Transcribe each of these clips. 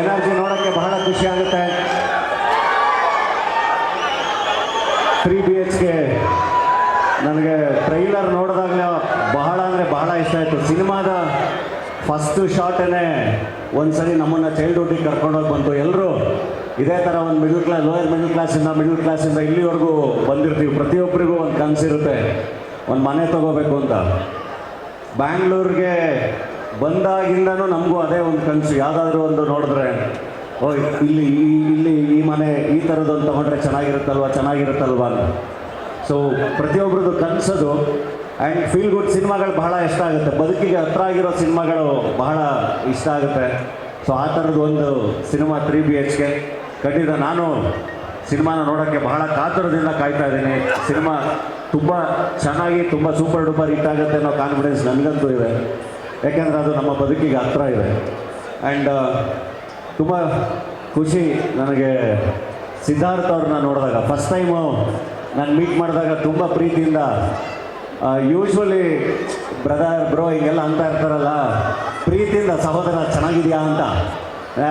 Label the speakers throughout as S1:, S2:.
S1: Energy ನೋಡೋಕ್ಕೆ ಬಹಳ ಖುಷಿ ಆಗುತ್ತೆ. ತ್ರೀ ಬಿ ಎಚ್ಗೆ ನನಗೆ ಟ್ರೈಲರ್ ನೋಡಿದಾಗಲೇ ಬಹಳ ಅಂದರೆ ಬಹಳ ಇಷ್ಟ ಆಯಿತು. ಸಿನಿಮಾದ ಫಸ್ಟು ಶಾರ್ಟೇ ಒಂದ್ಸರಿ ನಮ್ಮನ್ನು ಚೈಲ್ಡ್ಹುಡ್ಡಿಗೆ ಕರ್ಕೊಂಡೋಗಿ ಬಂತು. ಎಲ್ಲರೂ ಇದೇ ಥರ ಒಂದು ಮಿಡಲ್ ಕ್ಲಾಸ್ ಲೋಯರ್ ಮಿಡಲ್ ಕ್ಲಾಸಿಂದ ಮಿಡಲ್ ಕ್ಲಾಸಿಂದ ಇಲ್ಲಿವರೆಗೂ ಬಂದಿರ್ತೀವಿ. ಪ್ರತಿಯೊಬ್ಬರಿಗೂ ಒಂದು ಕನಸಿರುತ್ತೆ ಒಂದು ಮನೆ ತಗೋಬೇಕು ಅಂತ. ಬ್ಯಾಂಗ್ಳೂರ್ಗೆ ಬಂದಾಗಿಂದನೂ ನಮಗೂ ಅದೇ ಒಂದು ಕನಸು. ಯಾವುದಾದ್ರೂ ಒಂದು ನೋಡಿದ್ರೆ ಓ ಇಲ್ಲಿ ಇಲ್ಲಿ ಈ ಮನೆ ಈ ಥರದೊಂದು ತೊಗೊಂಡ್ರೆ ಚೆನ್ನಾಗಿರುತ್ತಲ್ವ ಚೆನ್ನಾಗಿರುತ್ತಲ್ವ ಸೊ ಪ್ರತಿಯೊಬ್ಬರದ್ದು ಕನಸದು. ಆ್ಯಂಡ್ ಫೀಲ್ ಗುಡ್ ಸಿನಿಮಾಗಳು ಬಹಳ ಇಷ್ಟ ಆಗುತ್ತೆ. ಬದುಕಿಗೆ ಹತ್ರ ಆಗಿರೋ ಸಿನಿಮಾಗಳು ಬಹಳ ಇಷ್ಟ ಆಗುತ್ತೆ. ಸೊ ಆ ಥರದ್ದು ಒಂದು ಸಿನಿಮಾ ತ್ರೀ ಬಿ ಎಚ್ಗೆ ಖಂಡಿತ ನಾನು ಸಿನಿಮಾನ ನೋಡೋಕ್ಕೆ ಬಹಳ ಕಾತುರದಿಂದ ಕಾಯ್ತಾ ಇದ್ದೀನಿ. ಸಿನಿಮಾ ತುಂಬ ಚೆನ್ನಾಗಿ, ತುಂಬ ಸೂಪರ್ ಡೂಪರ್ ಹಿಟ್ ಅನ್ನೋ ಕಾನ್ಫಿಡೆನ್ಸ್ ನನಗಂತೂ ಇದೆ. ಯಾಕೆಂದರೆ ಅದು ನಮ್ಮ ಬದುಕಿಗೆ ಹತ್ರ ಇದೆ. ಆ್ಯಂಡ್ ತುಂಬ ಖುಷಿ ನನಗೆ ಸಿದ್ಧಾರ್ಥ ಅವ್ರನ್ನ ನೋಡಿದಾಗ. ಫಸ್ಟ್ ಟೈಮು ನಾನು ಮೀಟ್ ಮಾಡಿದಾಗ ತುಂಬ ಪ್ರೀತಿಯಿಂದ ಯೂಶ್ವಲಿ ಬ್ರದರ್ ಬ್ರೋ ಹಿಂಗೆಲ್ಲ ಅಂತ ಇರ್ತಾರಲ್ಲ, ಪ್ರೀತಿಯಿಂದ ಸಹೋದರ ಚೆನ್ನಾಗಿದೆಯಾ ಅಂತ.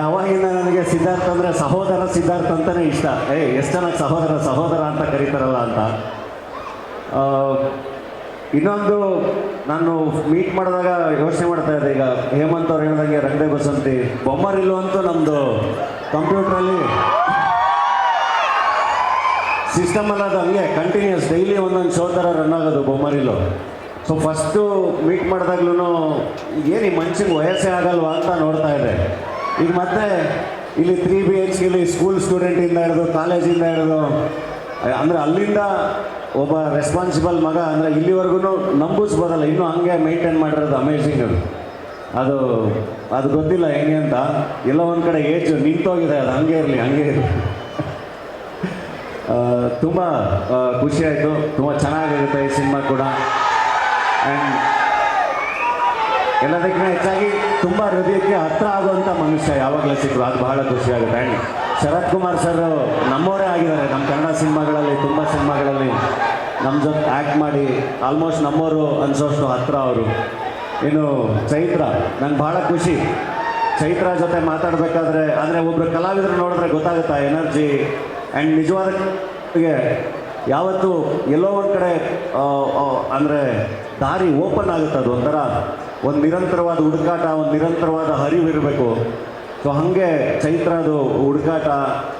S1: ಅವಾಗಿಂದ ನನಗೆ ಸಿದ್ಧಾರ್ಥ ಅಂದರೆ ಸಹೋದರ ಸಿದ್ಧಾರ್ಥ ಅಂತಲೇ ಇಷ್ಟ. ಏಯ್ ಎಷ್ಟು ಚೆನ್ನಾಗಿ ಸಹೋದರ ಸಹೋದರ ಅಂತ ಕರೀತಾರಲ್ಲ ಅಂತ. ಇನ್ನೊಂದು ನಾನು ಮೀಟ್ ಮಾಡಿದಾಗ ಯೋಚನೆ ಮಾಡ್ತಾ ಇದ್ದೆ, ಈಗ ಹೇಮಂತ್ ಅವ್ರು ಹೇಳ್ದಂಗೆ ರಂಗಡೆ ಬಸಂತಿ ಬೊಮ್ಮರಿಲ್ಲು ಅಂತೂ ನಮ್ಮದು ಕಂಪ್ಯೂಟ್ರಲ್ಲಿ ಸಿಸ್ಟಮ್ ಎಲ್ಲ ಅದು ಹಂಗೆ ಕಂಟಿನ್ಯೂಸ್ ಡೈಲಿ ಒಂದೊಂದು ಶೋ ಥರ ರನ್ ಆಗೋದು ಬೊಮ್ಮರಿಲು ಸೊ ಫಸ್ಟು ಮೀಟ್ ಮಾಡಿದಾಗ್ಲೂ ಏನು ಈ ಮನ್ಸಿಗೆ ವಯಸ್ಸೇ ಆಗಲ್ವಾ ಅಂತ ನೋಡ್ತಾ ಇದೆ ಈಗ ಮತ್ತೆ ಇಲ್ಲಿ ತ್ರೀ ಬಿ ಎಚ್ ಇಲ್ಲಿ ಸ್ಕೂಲ್ ಸ್ಟೂಡೆಂಟಿಂದ ಹಿಡಿದು ಕಾಲೇಜಿಂದ ಹಿಡಿದು, ಅಂದರೆ ಅಲ್ಲಿಂದ ಒಬ್ಬ ರೆಸ್ಪಾನ್ಸಿಬಲ್ ಮಗ ಅಂದರೆ ಇಲ್ಲಿವರೆಗೂ ನಂಬಿಸ್ಬೋದಲ್ಲ ಇನ್ನೂ ಹಂಗೆ ಮೇಂಟೈನ್ ಮಾಡಿರೋದು ಅಮೇಝಿಂಗ್ ಅದು. ಅದು ಅದು ಗೊತ್ತಿಲ್ಲ ಹೆಂಗೆ ಅಂತ. ಎಲ್ಲ ಒಂದು ಕಡೆ ಏಜ್ ನಿಂತೋಗಿದೆ ಅದು. ಹಂಗೆ ಇರಲಿ ಹಂಗೆ ಇರಲಿ. ತುಂಬ ಖುಷಿಯಾಯಿತು ತುಂಬ ಚೆನ್ನಾಗಿರುತ್ತೆ ಈ ಸಿನಿಮಾ ಕೂಡ. ಆ್ಯಂಡ್ ಎಲ್ಲದಕ್ಕಿಂತ ಹೆಚ್ಚಾಗಿ ತುಂಬ ಹೃದಯಕ್ಕೆ ಹತ್ರ ಆಗುವಂಥ ಮನುಷ್ಯ ಯಾವಾಗಲೂ ಸಿಕ್ಕರು. ಅದು ಬಹಳ ಖುಷಿ ಆಗುತ್ತೆ. ಆ್ಯಂಡ್ ಶರತ್ ಕುಮಾರ್ ಸರ್ ನಮ್ಮವರೇ ಆಗಿದ್ದಾರೆ. ನಮ್ಮ ಕನ್ನಡ ಸಿನಿಮಾಗಳಲ್ಲಿ, ತುಂಬ ಸಿನಿಮಾಗಳಲ್ಲಿ. ನಮ್ಮ ಜೊತೆ ಆ್ಯಕ್ಟ್ ಮಾಡಿ ಆಲ್ಮೋಸ್ಟ್ ನಮ್ಮವರು ಅನ್ಸೋಷ್ಟು ಹತ್ರ ಅವರು. ಇನ್ನು ಚೈತ್ರ, ನಂಗೆ ಭಾಳ ಖುಷಿ. ಚೈತ್ರ ಜೊತೆ ಮಾತಾಡಬೇಕಾದ್ರೆ ಅಂದರೆ ಒಬ್ಬರು ಕಲಾವಿದರು ನೋಡಿದ್ರೆ ಗೊತ್ತಾಗುತ್ತಾ ಎನರ್ಜಿ ಆ್ಯಂಡ್ ನಿಜವಾದ ಗೆ ಯಾವತ್ತು ಎಲ್ಲೋ ಒಂದು ಕಡೆ ಅಂದರೆ ದಾರಿ ಓಪನ್ ಆಗುತ್ತೆ ಅದು ಒಂಥರ. ಒಂದು ನಿರಂತರವಾದ ಹುಡುಕಾಟ, ಒಂದು ನಿರಂತರವಾದ ಹರಿವು ಇರಬೇಕು. ಸೊ ಹಾಗೆ ಚೈತ್ರದು ಹುಡುಕಾಟ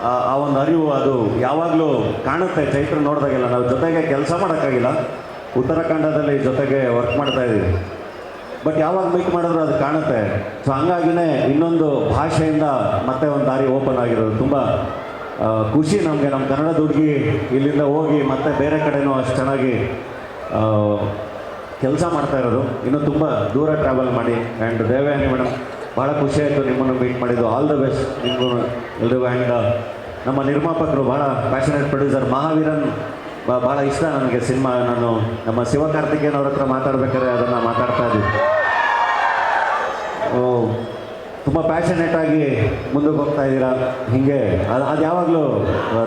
S1: ಆ- ಒಂದು ಅರಿವು ಅದು ಯಾವಾಗಲೂ ಕಾಣುತ್ತೆ. ಚೈತ್ರ ನೋಡಿದಾಗೆಲ್ಲ ನಾವು ಜೊತೆಗೆ ಕೆಲಸ ಮಾಡೋಕ್ಕಾಗಿಲ್ಲ. ಉತ್ತರಾಖಂಡದಲ್ಲಿ ಜೊತೆಗೆ ವರ್ಕ್ ಮಾಡ್ತಾ ಇದ್ದೀವಿ. ಬಟ್ ಯಾವಾಗ ಮೀಟ್ ಮಾಡಿದ್ರು ಅದು ಕಾಣುತ್ತೆ. ಸೊ ಹಂಗಾಗಿನೇ ಇನ್ನೊಂದು ಭಾಷೆಯಿಂದ ಮತ್ತೆ ಒಂದು ದಾರಿ ಓಪನ್ ಆಗಿರೋದು. ತುಂಬ ಖುಷಿ ನಮಗೆ. ನಮ್ಮ ಕನ್ನಡದ ಹುಡುಗಿ ಇಲ್ಲಿಂದ ಹೋಗಿ ಮತ್ತೆ ಬೇರೆ ಕಡೆನೂ ಅಷ್ಟು ಚೆನ್ನಾಗಿ ಕೆಲಸ ಮಾಡ್ತಾ ಇರೋದು. ಇನ್ನೂ ತುಂಬ ದೂರ ಟ್ರಾವೆಲ್ ಮಾಡಿ. ಆ್ಯಂಡ್ ದೇವಯಾನಿ ಮೇಡಮ್ ಭಾಳ ಖುಷಿ ಆಯಿತು ನಿಮ್ಮನ್ನು ಮೀಟ್ ಮಾಡಿದ್ದು. ಆಲ್ ದ ಬೆಸ್ಟ್ ನಿಮಗೂ ಎಲ್ರಿಗೂ. ಆ್ಯಂಡ್ ನಮ್ಮ ನಿರ್ಮಾಪಕರು ಭಾಳ ಪ್ಯಾಷನೇಟ್ ಪ್ರೊಡ್ಯೂಸರ್ ಮಹಾವೀರನ್. ಭಾಳ ಇಷ್ಟ ನನಗೆ ಸಿನಿಮಾ ನಾನು ನಮ್ಮ ಶಿವಕಾರ್ತಿಕೇಯನ್ ಅವ್ರ ಹತ್ರ ಮಾತಾಡ್ಬೇಕಾದ್ರೆ ಅದನ್ನು ಮಾತಾಡ್ತಾ ಇದ್ದೀನಿ ಓ, ತುಂಬ ಪ್ಯಾಷನೇಟಾಗಿ ಮುಂದಕ್ಕೆ ಹೋಗ್ತಾ ಇದ್ದೀರಾ? ಹೀಗೆ ಅದು ಅದು ಯಾವಾಗಲೂ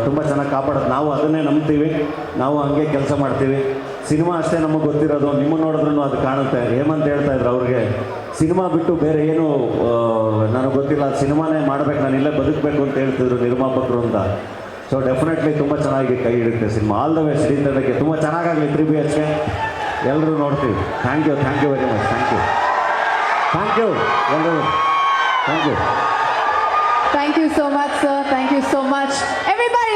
S1: ತುಂಬ ಚೆನ್ನಾಗಿ ಕಾಪಾಡೋದು ನಾವು ಅದನ್ನೇ ನಂಬ್ತೀವಿ. ನಾವು ಹಂಗೆ ಕೆಲಸ ಮಾಡ್ತೀವಿ. ಸಿನಿಮಾ ಅಷ್ಟೇ ನಮಗೆ ಗೊತ್ತಿರೋದು. ನಿಮ್ಮ ನೋಡಿದ್ರೂ ಅದು ಕಾಣುತ್ತೆ. ಹೇಮಂತ್ ಹೇಳ್ತಾ ಇದ್ರು ಅವ್ರಿಗೆ. ಸಿನಿಮಾ ಬಿಟ್ಟು ಬೇರೆ ಏನು ನನಗೆ ಗೊತ್ತಿಲ್ಲ ಸಿನಿಮಾನೇ ಮಾಡ್ಬೇಕು, ನಾನು ಇಲ್ಲೇ ಬದುಕಬೇಕು ಅಂತ ಹೇಳ್ತಿದ್ರು ನಿರ್ಮಾಪಕರು ಅಂತ. ಸೊ ಡೆಫಿನೆಟ್ಲಿ ತುಂಬ ಚೆನ್ನಾಗಿ ಕೈ ಹಿಡುತ್ತೆ ಸಿನಿಮಾ. ಆಲ್ ದ ವೇ ಶ್ರೀತಂಡಕ್ಕೆ ತುಂಬ ಚೆನ್ನಾಗಾಗಲಿ ತ್ರೀ ಬಿ ಎಚ್ಗೆ ಎಲ್ಲರೂ ನೋಡ್ತೀವಿ thank you thank you very much thank you thank you ಎಲ್ಲರೂ thank you
S2: thank you so much sir thank you so much everybody